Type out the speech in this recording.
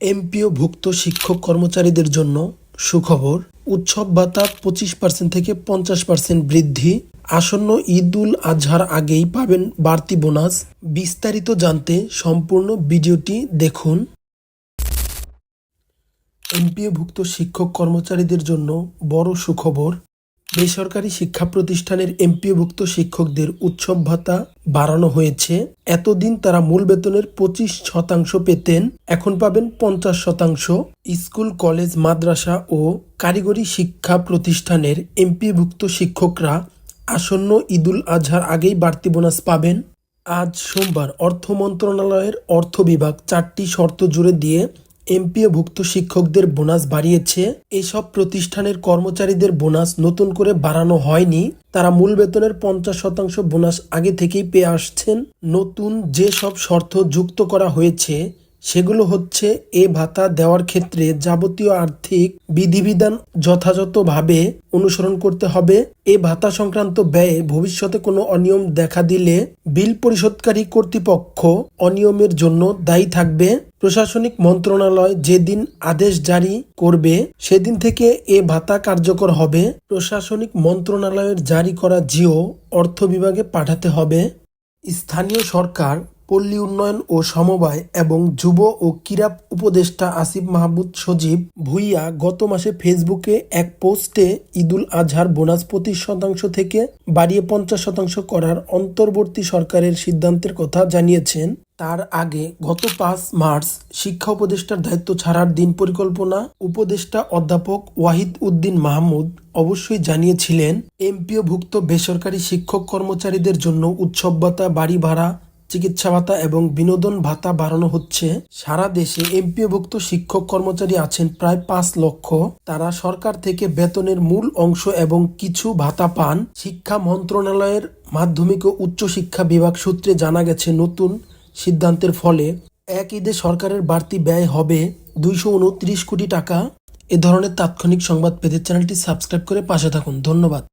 MPO ভুক্ত শিক্ষক কর্মচারীদের জন্য সুখবর, উৎসব ভাতা পঁচিশ পার্সেন্ট থেকে পঞ্চাশ পার্সেন্ট বৃদ্ধি, আসন্ন ঈদ উল আজহার আগেই পাবেন বাড়তি বোনাস, বিস্তারিত জানতে সম্পূর্ণ ভিডিওটি দেখুন। এমপিওভুক্ত শিক্ষক কর্মচারীদের জন্য বড় সুখবর বেসরকারি শিক্ষা প্রতিষ্ঠানের এমপিওভুক্ত শিক্ষকদের উৎসব ভাতা বাড়ানো হয়েছে। এতদিন তারা মূল বেতনের পঁচিশ শতাংশ পেতেন, এখন পাবেন পঞ্চাশ শতাংশ। স্কুল, কলেজ, মাদ্রাসা ও কারিগরি শিক্ষা প্রতিষ্ঠানের এমপিভুক্ত শিক্ষকরা আসন্ন ঈদুল আজহার আগেই বাড়তি বোনাস পাবেন। আজ সোমবার অর্থ মন্ত্রণালয়ের অর্থ বিভাগ চারটি শর্ত জুড়ে দিয়ে এমপিওভুক্ত শিক্ষকদের বোনাস বাড়িয়েছে। এসব প্রতিষ্ঠানের কর্মচারীদের বোনাস নতুন করে বাড়ানো হয়নি। তারা মূল বেতনের পঞ্চাশ শতাংশ বোনাস আগে থেকেই পেয়ে আসছেন। নতুন যে সব শর্ত যুক্ত করা হয়েছে, সেগুলো হচ্ছে এ ভাতা দেওয়ার ক্ষেত্রে যাবতীয় আর্থিক বিধিবিধান যথাযথভাবে অনুসরণ করতে হবে। এ ভাতা সংক্রান্ত ব্যয়ে ভবিষ্যতে কোনো অনিয়ম দেখা দিলে বিল পরিশোধকারী কর্তৃপক্ষ অনিয়মের জন্য দায়ী থাকবে। প্রশাসনিক মন্ত্রণালয় যেদিন আদেশ জারি করবে, সেদিন থেকে এ ভাতা কার্যকর হবে। প্রশাসনিক মন্ত্রণালয়ের জারি করা জিও অর্থ বিভাগে পাঠাতে হবে। স্থানীয় সরকার, পল্লী উন্নয়ন ও সমবায় এবং যুব ও ক্রীড়া উপদেষ্টা আসিফ মাহমুদ সজীব ভুইয়া গত মাসে ফেসবুকে এক পোস্টে ঈদুল আজহার বোনাস পঁচিশ শতাংশ থেকে বাড়িয়ে পঞ্চাশ শতাংশ করার অন্তর্বর্তী সরকারের সিদ্ধান্তের কথা জানিয়েছেন। তার আগে গত পাঁচ মার্চ শিক্ষা উপদেষ্টার দায়িত্ব ছাড়ার দিন পরিকল্পনা উপদেষ্টা অধ্যাপক ওয়াহিদ উদ্দিন মাহমুদ অবশ্যই জানিয়েছিলেন, এমপিওভুক্ত বেসরকারি শিক্ষক কর্মচারীদের জন্য উৎসব ভাতা, বাড়ি ভাড়া, চিকিৎসা ভাতা এবং বিনোদন ভাতা বাড়ানো হচ্ছে। সারা দেশে এমপিওভুক্ত শিক্ষক কর্মচারী আছেন প্রায় পাঁচ লক্ষ। তারা সরকার থেকে বেতনের মূল অংশ এবং কিছু ভাতা পান। শিক্ষা মন্ত্রণালয়ের মাধ্যমিক ও উচ্চশিক্ষা বিভাগ সূত্রে জানা গেছে, নতুন সিদ্ধান্তের ফলে এক ঈদে সরকারের বাড়তি ব্যয় হবে দুইশো উনত্রিশ কোটি টাকা। এ ধরনের তাৎক্ষণিক সংবাদ পেতে চ্যানেলটি সাবস্ক্রাইব করে পাশে থাকুন। ধন্যবাদ।